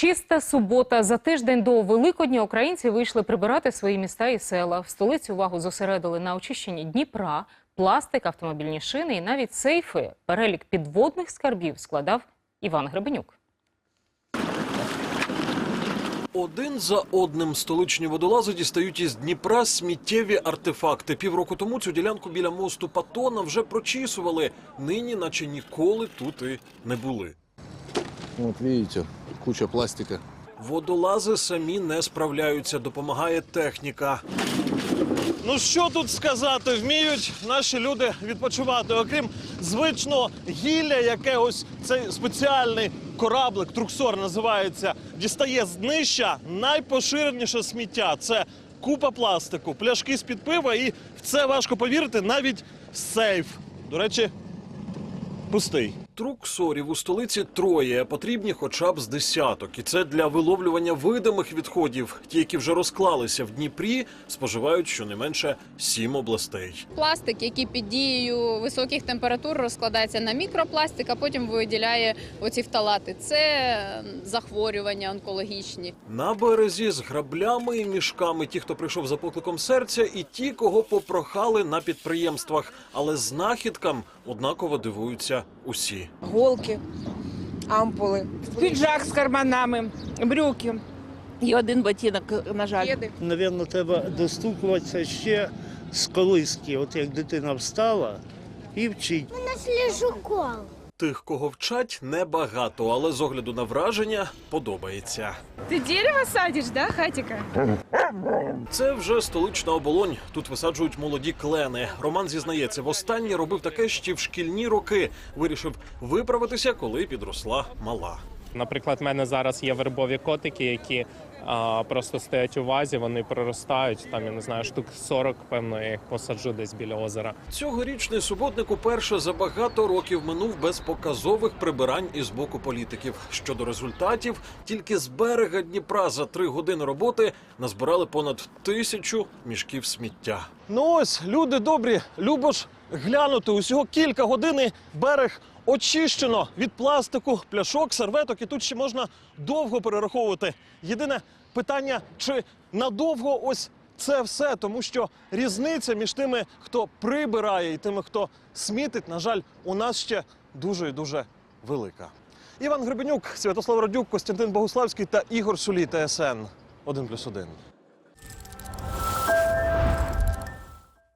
Чиста субота. За тиждень до Великодня українці вийшли прибирати свої міста і села. В столиці увагу зосередили на очищенні Дніпра, пластик, автомобільні шини і навіть сейфи. Перелік підводних скарбів складав Іван Гребенюк. Один за одним столичні водолази дістають із Дніпра сміттєві артефакти. Півроку тому цю ділянку біля мосту Патона вже прочісували. Нині, наче ніколи тут і не були. Вот видите, куча пластика. Водолази самі не справляються, допомагає техніка. Ну що тут сказати, вміють наші люди відпочивати, окрім звичного гілля, яке ось цей спеціальний кораблик, труксор називається, дістає з днища найпоширеніше сміття. Це купа пластику, пляшки з-під пива, і в це важко повірити, навіть сейф. До речі, пустий. Труксорів у столиці троє, а потрібні хоча б з десяток. І це для виловлювання видимих відходів. Ті, які вже розклалися в Дніпрі, споживають щонайменше сім областей. Пластик, який під дією високих температур розкладається на мікропластик, а потім виділяє оці фталати. Це захворювання онкологічні. На березі з граблями і мішками ті, хто прийшов за покликом серця, і ті, кого попрохали на підприємствах. Але знахідкам однаково дивуються усі. голки, ампули, піджак з карманами, брюки. І один ботинок, на жаль. Навірно, треба достукуватися ще з колиски, от як дитина встала і вчить. Тих, кого вчать, небагато, але з огляду на враження подобається. Ти дерево садиш, да, хатіка? Це вже столична оболонь. Тут висаджують молоді клени. Роман зізнається, востаннє робив таке ще в шкільні роки. Вирішив виправитися, коли підросла мала. Наприклад, в мене зараз є вербові котики, які а, просто стоять у вазі, вони проростають. Там я не знаю, штук 40, певно, я їх посаджу десь біля озера. Цьогорічний суботник уперше за багато років минув без показових прибирань із боку політиків. Щодо результатів, тільки з берега Дніпра за три години роботи назбирали понад тисячу мішків сміття. Ну ось, люди добрі, любо ж глянути. Усього кілька годин берег очищено від пластику, пляшок, серветок, і тут ще можна довго перераховувати. Єдине питання, чи надовго ось це все, тому що різниця між тими, хто прибирає, і тими, хто смітить, на жаль, у нас ще дуже і дуже велика. Іван Гребенюк, Святослав Радюк, Костянтин Богуславський та Ігор Сулій, ТСН 1+,1.